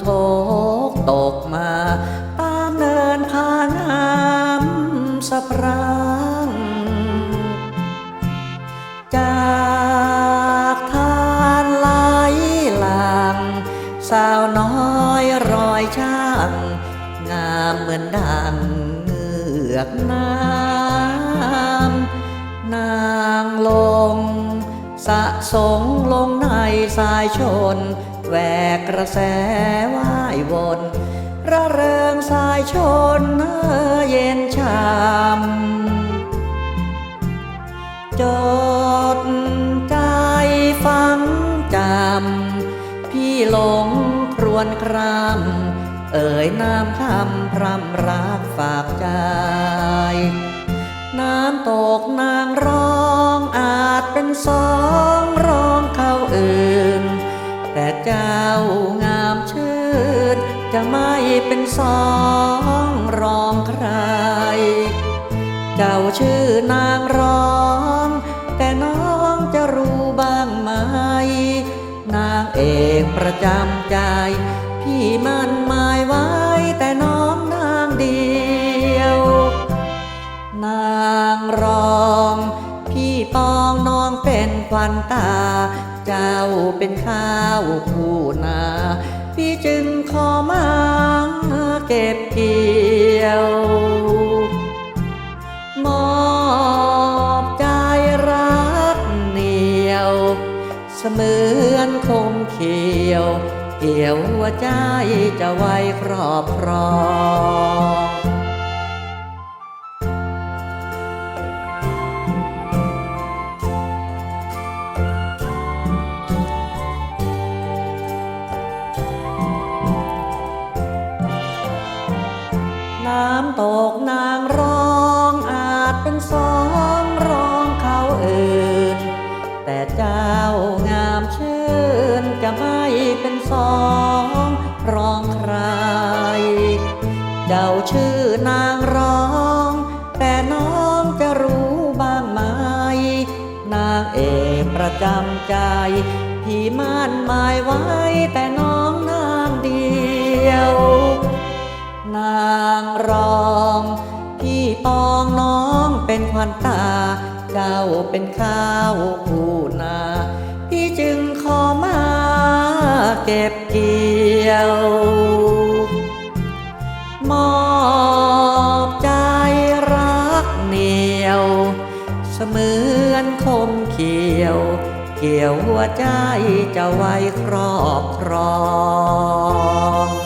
โทกตกมา ตามเนินพาน้ำสะพรังจากทานไหลหลังสาวน้อยรอยช่าง งามเหมือนดังเงือกน้ำนางลง สะสงลงในสายชน แวกกระแสว่ายวนระเริงสายชนเย็นชำจดใจฟังจำ พี่หลงครวนครำเอ่ยน้ำคำพรำรักฝากใจ น้ำตกนางร้องอาจเป็นสอ เจ้างามชื่นจะไม่เป็นสองรองใคร เจ้าชื่อนางร้อง แต่น้องจะรู้บ้างไหม นางเอกประจำใจ พี่มันหมายไว้แต่น้องนางเดียว นางรอง พี่ปองน้องเป็นควันตา เจ้าเป็นข้าวผู้นา พี่จึงขอมาเก็บเกี่ยวมอบใจรักเหนียว เสมือนคมเขียว เกี่ยวหัวใจจะไว้ครอบครอง ตกนางร้องอาจเป็นสองร้องเขาอื่น แต่เจ้างามชื่นจะไม่เป็นสองร้องใคร เจ้าชื่อนางร้อง แต่น้องจะรู้บ้างไหม นางเอกประจำใจพี่มั่นหมายไว้แต่น้องนางเดียว นางรอ เป็นควันตา เจ้าเป็นข้าวผู้นา พี่จึงขอมาเก็บเกี่ยว มอบใจรักเหนียว เสมือนคมเขียว เกี่ยวหัวใจจะไว้ครอบครอง